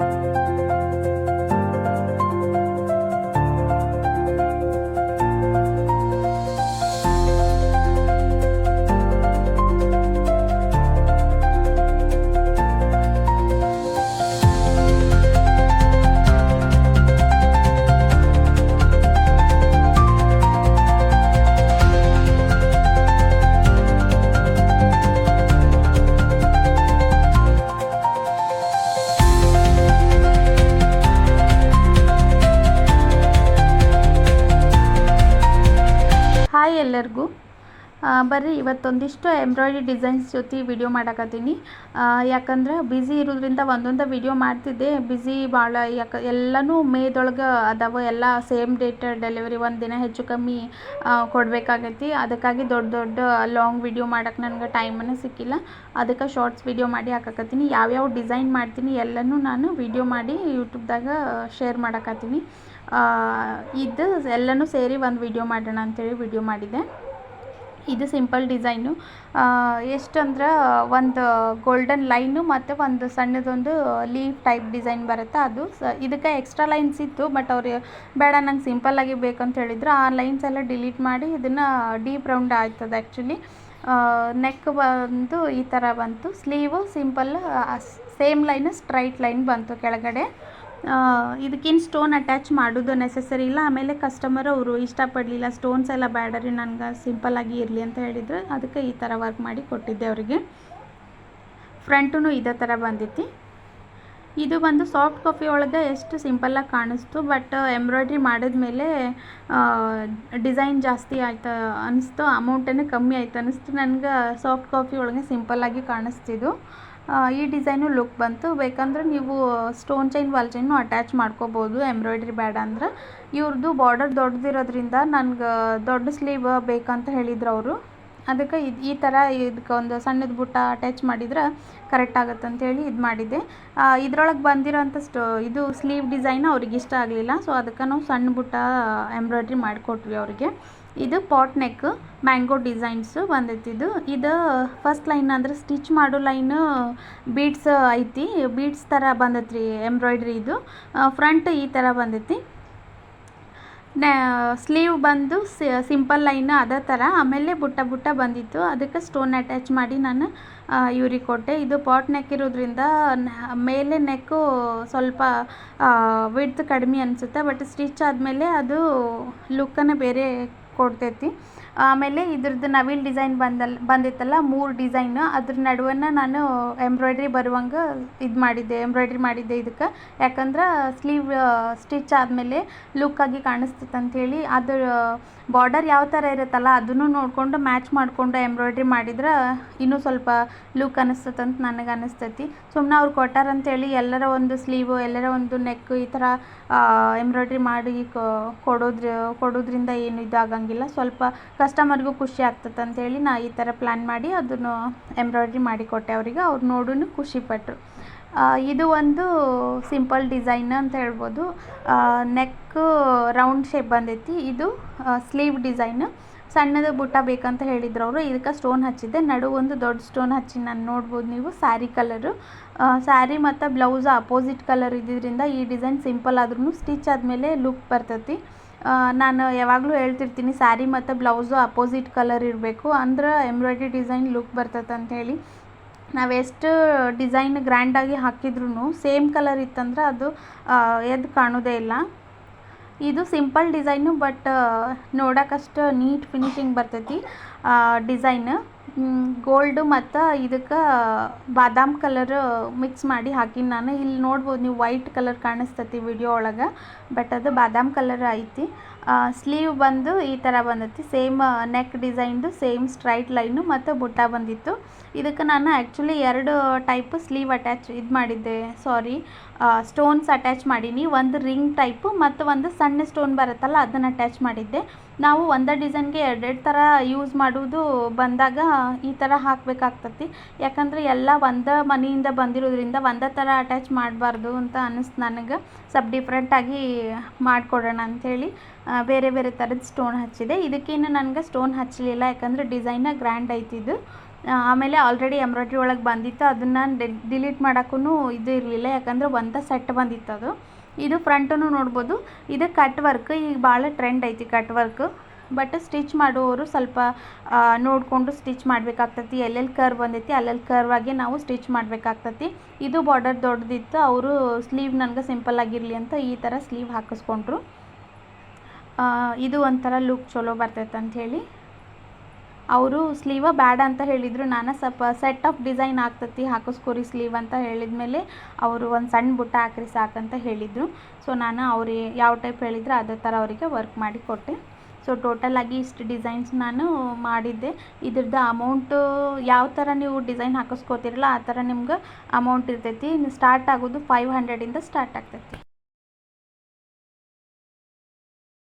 you ಬರ್ರಿ, ಇವತ್ತೊಂದಿಷ್ಟು embroidery designs ಜೊತೆ ವಿಡಿಯೋ ಮಾಡಕತ್ತೀನಿ. ಯಾಕಂದ್ರೆ ಬ್ಯುಸಿ ಇರೋದ್ರಿಂದ ಒಂದೊಂದು ವಿಡಿಯೋ ಮಾಡ್ತಿದ್ದೆ. ಬ್ಯುಸಿ ಭಾಳ ಯಾಕೆ, ಎಲ್ಲನೂ ಮೇದೊಳಗೆ ಅದಾವ, ಎಲ್ಲ ಸೇಮ್ ಡೇಟ್ ಡೆಲಿವರಿ ಒಂದು ದಿನ ಹೆಚ್ಚು ಕಮ್ಮಿ ಕೊಡಬೇಕಾಗೈತಿ. ಅದಕ್ಕಾಗಿ ದೊಡ್ಡ ದೊಡ್ಡ ಲಾಂಗ್ ವಿಡಿಯೋ ಮಾಡಕ್ಕೆ ನನಗೆ ಟೈಮನ್ನು ಸಿಕ್ಕಿಲ್ಲ. ಅದಕ್ಕೆ ಶಾರ್ಟ್ಸ್ ವಿಡಿಯೋ ಮಾಡಿ ಹಾಕಕತ್ತೀನಿ. ಯಾವ್ಯಾವ ಡಿಸೈನ್ ಮಾಡ್ತೀನಿ ಎಲ್ಲನೂ ನಾನು ವಿಡಿಯೋ ಮಾಡಿ ಯೂಟ್ಯೂಬ್ದಾಗ ಶೇರ್ ಮಾಡಕತ್ತೀನಿ. ಇದು ಎಲ್ಲನೂ ಸೇರಿ ಒಂದು ವಿಡಿಯೋ ಮಾಡೋಣ ಅಂತೇಳಿ ವಿಡಿಯೋ ಮಾಡಿದ್ದೆ. ಇದು ಸಿಂಪಲ್ ಡಿಸೈನು. ಎಷ್ಟಂದ್ರೆ ಒಂದು ಗೋಲ್ಡನ್ ಲೈನು ಮತ್ತು ಒಂದು ಸಣ್ಣದೊಂದು ಲೀಫ್ ಟೈಪ್ ಡಿಸೈನ್ ಬರುತ್ತೆ. ಅದು ಸ, ಇದಕ್ಕೆ ಎಕ್ಸ್ಟ್ರಾ ಲೈನ್ಸ್ ಇತ್ತು ಬಟ್ ಅವ್ರು ಬೇಡ ನಂಗೆ ಸಿಂಪಲ್ಲಾಗಿ ಬೇಕಂತ ಹೇಳಿದ್ರು. ಆ ಲೈನ್ಸ್ ಎಲ್ಲ ಡಿಲೀಟ್ ಮಾಡಿ ಇದನ್ನು ಡೀಪ್ ರೌಂಡ್ ಆಯ್ತದೆ ಆ್ಯಕ್ಚುಲಿ ನೆಕ್ ಬಂದು ಈ ಥರ ಬಂತು. Sleeve simple same line straight line ಬಂತು ಕೆಳಗಡೆ. ಇದಕ್ಕೇನು ಸ್ಟೋನ್ ಅಟ್ಯಾಚ್ ಮಾಡೋದು ನೆಸೆಸರಿ ಇಲ್ಲ. ಆಮೇಲೆ ಕಸ್ಟಮರ್ ಅವರು ಇಷ್ಟಪಡಲಿಲ್ಲ ಸ್ಟೋನ್ಸ್ ಎಲ್ಲ ಬ್ಯಾಡ ರೀ ನನಗೆ ಸಿಂಪಲ್ಲಾಗಿ ಇರಲಿ ಅಂತ ಹೇಳಿದ್ರು. ಅದಕ್ಕೆ ಈ ಥರ ವರ್ಕ್ ಮಾಡಿ ಕೊಟ್ಟಿದ್ದೆ ಅವರಿಗೆ. ಫ್ರಂಟೂ ಇದೇ ಥರ ಬಂದಿತ್ತು. ಇದು ಬಂದು ಸಾಫ್ಟ್ ಕಾಫಿ ಒಳಗೆ ಎಷ್ಟು ಸಿಂಪಲ್ಲಾಗಿ ಕಾಣಿಸ್ತು ಬಟ್ ಎಂಬ್ರಾಯ್ಡ್ರಿ ಮಾಡಿದ ಮೇಲೆ ಡಿಸೈನ್ ಜಾಸ್ತಿ ಆಯ್ತು ಅನಿಸ್ತು ಅಮೌಂಟೇ ಕಮ್ಮಿ ಆಯ್ತು ಅನ್ನಿಸ್ತು ನನಗೆ ಸಾಫ್ಟ್ ಕಾಫಿ ಒಳಗೆ ಸಿಂಪಲ್ಲಾಗಿ ಕಾಣಿಸ್ತಿದ್ದು. ಈ ಡಿಸೈನು ಲುಕ್ ಬಂತು. ಬೇಕಂದ್ರೆ ನೀವು stone chain wall chain attach ಮಾಡ್ಕೋಬೋದು. ಎಂಬ್ರಾಯ್ಡ್ರಿ ಬೇಡ ಅಂದ್ರೆ. ಇವ್ರದ್ದು ಬಾರ್ಡರ್ ದೊಡ್ಡದಿರೋದ್ರಿಂದ ನನಗೆ ದೊಡ್ಡ ಸ್ಲೀವ್ ಬೇಕಂತ ಹೇಳಿದ್ರು ಅವರು. ಅದಕ್ಕೆ ಇದು, ಈ ಥರ ಇದಕ್ಕೆ ಒಂದು ಸಣ್ಣದ ಬುಟ್ಟ ಅಟ್ಯಾಚ್ ಮಾಡಿದ್ರೆ ಕರೆಕ್ಟ್ ಆಗುತ್ತೆ ಅಂತೇಳಿ ಇದು ಮಾಡಿದೆ ಇದ್ರೊಳಗೆ ಬಂದಿರೋಂಥ ಸ್ಟೋ ಇದು ಸ್ಲೀವ್ ಡಿಸೈನ್ ಅವ್ರಿಗೆ ಇಷ್ಟ ಆಗಲಿಲ್ಲ. ಸೊ ಅದಕ್ಕೆ ನಾವು ಸಣ್ಣ ಬುಟ್ಟ ಎಂಬ್ರಾಯ್ಡ್ರಿ ಮಾಡಿಕೊಟ್ವಿ ಅವ್ರಿಗೆ. ಇದು ಪಾಟ್ ನೆಕ್ ಮ್ಯಾಂಗೋ ಡಿಸೈನ್ಸು ಬಂದೈತಿ ಇದು. ಇದು ಫಸ್ಟ್ ಲೈನ್ ಅಂದ್ರೆ ಸ್ಟಿಚ್ ಮಾಡೋ ಲೈನು ಬೀಡ್ಸ್ ಐತಿ. ಬೀಡ್ಸ್ ಥರ ಬಂದೈತಿ ರೀ ಎಂಬ್ರಾಯ್ಡ್ರಿ ಇದು ಫ್ರಂಟ್ ಈ ಥರ ಬಂದೈತಿ. ಸ್ಲೀವ್ ಬಂದು ಸಿಂಪಲ್ ಲೈನ್ ಅದೇ ಥರ ಆಮೇಲೆ ಬುಟ್ಟ ಬುಟ್ಟ ಬಂದಿತ್ತು. ಅದಕ್ಕೆ ಸ್ಟೋನ್ ಅಟ್ಯಾಚ್ ಮಾಡಿ ನಾನು ಇವ್ರಿಗೆ ಕೊಟ್ಟೆ. ಇದು ಪಾಟ್ ನೆಕ್ ಇರೋದ್ರಿಂದ ಮೇಲೆ ನೆಕ್ಕು ಸ್ವಲ್ಪ ವಿಡ್ತ್ ಕಡಿಮೆ ಅನಿಸುತ್ತೆ. ಬಟ್ ಸ್ಟಿಚ್ ಆದಮೇಲೆ ಅದು ಲುಕ್ಕನ್ನು ಬೇರೆ ಕೊಡ್ತೈತಿ. ಆಮೇಲೆ ಇದ್ರದ್ದು ನವಿಲ್ ಡಿಸೈನ್ ಬಂದಲ್, ಬಂದಿತ್ತಲ್ಲ, ಮೂರು ಡಿಸೈನ್. ಅದ್ರ ನಡುವನ್ನ ನಾನು ಎಂಬ್ರಾಯ್ಡ್ರಿ ಬರುವಂಗೆ ಇದು ಮಾಡಿದ್ದೆ, ಎಂಬ್ರಾಯ್ಡ್ರಿ ಮಾಡಿದ್ದೆ ಇದಕ್ಕೆ. ಯಾಕಂದ್ರೆ ಸ್ಲೀವ್, ಸ್ಟಿಚ್ ಆದಮೇಲೆ ಲುಕ್ಕಾಗಿ ಕಾಣಿಸ್ತೈತೆ ಅಂಥೇಳಿ ಅದ್ರ ಬಾರ್ಡರ್ ಯಾವ ಥರ ಇರುತ್ತಲ್ಲ ಅದನ್ನು ನೋಡಿಕೊಂಡು ಮ್ಯಾಚ್ ಮಾಡಿಕೊಂಡು ಎಂಬ್ರಾಯ್ಡ್ರಿ ಮಾಡಿದ್ರೆ ಇನ್ನೂ ಸ್ವಲ್ಪ ಲುಕ್ ಅನ್ನಿಸ್ತದೆ ಅಂತ ನನಗೆ ಅನ್ನಿಸ್ತೈತಿ ಸುಮ್ಮನೆ ಅವ್ರು ಕೊಟ್ಟಾರಂಥೇಳಿ ಎಲ್ಲರ ಒಂದು ಸ್ಲೀವು, ಎಲ್ಲರ ಒಂದು ನೆಕ್ ಈ ಥರ ಎಂಬ್ರಾಯ್ಡ್ರಿ ಮಾಡಿ ಕೊಡೋದ್ರ, ಕೊಡೋದ್ರಿಂದ ಏನು ಇದಾಗಂಗಿಲ್ಲ ಸ್ವಲ್ಪ ಕಸ್ಟಮರ್ಗೂ ಖುಷಿ ಆಗ್ತದೆ ಅಂತೇಳಿ ನಾ ಈ ಥರ ಪ್ಲ್ಯಾನ್ ಮಾಡಿ ಅದನ್ನು ಎಂಬ್ರಾಯ್ಡ್ರಿ ಮಾಡಿ ಕೊಟ್ಟೆ ಅವರಿಗೆ. ಅವ್ರು ನೋಡೂ ಖುಷಿಪಟ್ಟರು ಇದು ಒಂದು ಸಿಂಪಲ್ ಡಿಸೈನ್ ಅಂತ ಹೇಳ್ಬೋದು. ನೆಕ್ ರೌಂಡ್ ಶೇಪ್ ಬಂದೈತಿ. ಇದು ಸ್ಲೀವ್ ಡಿಸೈನ್ ಸಣ್ಣದು ಬುಟ್ಟ ಬೇಕಂತ ಹೇಳಿದ್ರು ಅವರು. ಇದಕ್ಕೆ ಸ್ಟೋನ್ ಹಚ್ಚಿದ್ದೆ. ನಡು ಒಂದು ದೊಡ್ಡ ಸ್ಟೋನ್ ಹಚ್ಚಿ ನಾನು ನೋಡ್ಬೋದು ನೀವು. ಸ್ಯಾರಿ ಕಲರು ಸ್ಯಾರಿ ಮತ್ತು ಬ್ಲೌಸ್ ಅಪೋಸಿಟ್ ಕಲರ್ ಇದ್ದಿದ್ದರಿಂದ ಈ ಡಿಸೈನ್ ಸಿಂಪಲ್ ಆದ್ರೂ ಸ್ಟಿಚ್ ಆದಮೇಲೆ ಲುಕ್ ಬರ್ತೈತಿ. ನಾನು ಯಾವಾಗಲೂ ಹೇಳ್ತಿರ್ತೀನಿ ಸ್ಯಾರಿ ಮತ್ತು ಬ್ಲೌಸು ಅಪೋಸಿಟ್ ಕಲರ್ ಇರಬೇಕು. ಅಂದ್ರೆ ಎಂಬ್ರಾಯ್ಡ್ರಿ ಡಿಸೈನ್ ಲುಕ್ ಬರ್ತೈತೆ ಅಂತೇಳಿ ನಾವು ಎಷ್ಟು ಡಿಸೈನ್ ಗ್ರ್ಯಾಂಡಾಗಿ ಹಾಕಿದ್ರೂ ಸೇಮ್ ಕಲರ್ ಇತ್ತಂದ್ರೆ ಅದು ಎದ್ದು ಕಾಣೋದೇ ಇಲ್ಲ. ಇದು ಸಿಂಪಲ್ ಡಿಸೈನು, ಬಟ್ ನೋಡೋಕ್ಕಷ್ಟು ನೀಟ್ ಫಿನಿಶಿಂಗ್ ಬರ್ತೈತಿ ಡಿಸೈನ್. ಗೋಲ್ಡು ಮತ್ತು ಇದಕ್ಕೆ ಬಾದಾಮ್ ಕಲರ್ ಮಿಕ್ಸ್ ಮಾಡಿ ಹಾಕಿನಿ ನಾನು. ಇಲ್ಲಿ ನೋಡ್ಬೋದು ನೀವು ವೈಟ್ ಕಲರ್ ಕಾಣಿಸ್ತತಿ ವಿಡಿಯೋ ಒಳಗೆ, ಬಟ್ ಅದು ಬಾದಾಮ್ ಕಲರ್ ಐತಿ. ಸ್ಲೀವ್ ಬಂದು ಈ ಥರ ಬಂದೈತಿ. ಸೇಮ್ ನೆಕ್ ಡಿಸೈನ್ದು ಸೇಮ್ ಸ್ಟ್ರೈಟ್ ಲೈನು ಮತ್ತು ಬುಟ್ಟ ಬಂದಿತ್ತು. ಇದಕ್ಕೆ ನಾನು ಆ್ಯಕ್ಚುಲಿ ಎರಡು ಟೈಪ್ ಸ್ಲೀವ್ ಅಟ್ಯಾಚ್ ಇದು ಮಾಡಿದ್ದೆ. ಸಾರಿ ಸ್ಟೋನ್ಸ್ ಅಟ್ಯಾಚ್ ಮಾಡೀನಿ. ಒಂದು ರಿಂಗ್ ಟೈಪು ಮತ್ತು ಒಂದು ಸಣ್ಣ ಸ್ಟೋನ್ ಬರುತ್ತಲ್ಲ, ಅದನ್ನು ಅಟ್ಯಾಚ್ ಮಾಡಿದ್ದೆ. ನಾವು ಒಂದೇ ಡಿಸೈನ್ಗೆ ಎರಡೆರಡು ಥರ ಯೂಸ್ ಮಾಡೋದು ಬಂದಾಗ ಈ ಥರ ಹಾಕಬೇಕಾಗ್ತತಿ. ಯಾಕಂದರೆ ಎಲ್ಲ ಒಂದೇ ಮನೆಯಿಂದ ಬಂದಿರೋದ್ರಿಂದ ಒಂದೇ ಥರ ಅಟ್ಯಾಚ್ ಮಾಡಬಾರ್ದು ಅಂತ ಅನ್ನಿಸ್ತು ನನಗೆ. ಸ್ವಲ್ಪ ಡಿಫ್ರೆಂಟಾಗಿ ಮಾಡಿಕೊಡೋಣ ಅಂಥೇಳಿ ಬೇರೆ ಬೇರೆ ಥರದ ಸ್ಟೋನ್ ಹಚ್ಚಿದೆ. ಇದಕ್ಕೇನು ನನಗೆ ಸ್ಟೋನ್ ಹಚ್ಚಲಿಲ್ಲ, ಯಾಕಂದರೆ ಡಿಸೈನ ಗ್ರ್ಯಾಂಡ್ ಐತಿದ್ದು ಆಮೇಲೆ ಆಲ್ರೆಡಿ ಎಂಬ್ರಾಯ್ಡ್ರಿ ಒಳಗೆ ಬಂದಿತ್ತು. ಅದನ್ನು ಡಿಲೀಟ್ ಮಾಡೋಕ್ಕೂ ಇದು ಇರಲಿಲ್ಲ, ಯಾಕಂದ್ರೆ ಒಂದ ಸೆಟ್ ಬಂದಿತ್ತು ಅದು. ಇದು ಫ್ರಂಟನ್ನು ನೋಡ್ಬೋದು. ಇದು ಕಟ್ ವರ್ಕ್ ಈಗ ಭಾಳ ಟ್ರೆಂಡ್ ಐತಿ ಕಟ್ ವರ್ಕ್ ಬಟ್ ಸ್ಟಿಚ್ ಮಾಡುವವರು ಸ್ವಲ್ಪ ನೋಡಿಕೊಂಡು ಸ್ಟಿಚ್ ಮಾಡಬೇಕಾಗ್ತತಿ. ಎಲ್ಲೆಲ್ಲಿ ಕರ್ವ್ ಬಂದೈತಿ, ಅಲ್ಲೆಲ್ಲಿ ಕರ್ವ್ ಆಗಿ ನಾವು ಸ್ಟಿಚ್ ಮಾಡಬೇಕಾಗ್ತತಿ. ಇದು ಬಾರ್ಡರ್ ದೊಡ್ಡದಿತ್ತು ಅವರು ಸ್ಲೀವ್ ನನಗೆ ಸಿಂಪಲ್ ಆಗಿರಲಿ ಅಂತ ಈ ಥರ ಸ್ಲೀವ್ ಹಾಕಿಸ್ಕೊಂಡ್ರು. ಇದು ಒಂಥರ ಲುಕ್ ಚಲೋ ಬರ್ತೈತೆ ಅಂತ ಹೇಳಿ. ಅವರು ಸ್ಲೀವ ಬೇಡ ಅಂತ ಹೇಳಿದರು, ನಾನು ಸ್ವಲ್ಪ ಸೆಟ್ ಆಫ್ ಡಿಸೈನ್ ಆಗ್ತತಿ ಹಾಕಿಸ್ಕೊರಿ ಸ್ಲೀವ್ ಅಂತ ಹೇಳಿದ ಮೇಲೆ ಅವರು ಒಂದು ಸಣ್ಣ ಬುಟ್ಟ ಹಾಕ್ರಿ ಸಾಕಂತ ಹೇಳಿದರು. ಸೊ ನಾನು ಅವ್ರಿಗೆ ಯಾವ ಟೈಪ್ ಹೇಳಿದ್ರು, ಅದೇ ಥರ ಅವರಿಗೆ ವರ್ಕ್ ಮಾಡಿ ಕೊಟ್ಟೆ. ಸೊ ಟೋಟಲ್ ಆಗಿ ಇಷ್ಟು ಡಿಸೈನ್ಸ್ ನಾನು ಮಾಡಿದ್ದೆ. ಇದ್ರದ್ದು ಅಮೌಂಟು ಯಾವ ಥರ ನೀವು ಡಿಸೈನ್ ಹಾಕಿಸ್ಕೋತಿರಲ್ಲ, ಆ ಥರ ನಿಮ್ಗೆ ಅಮೌಂಟ್ ಇರ್ತೈತಿ. ಸ್ಟಾರ್ಟ್ ಆಗೋದು ಫೈವ್ ಹಂಡ್ರೆಡಿಂದ ಸ್ಟಾರ್ಟ್ ಆಗ್ತೈತಿ.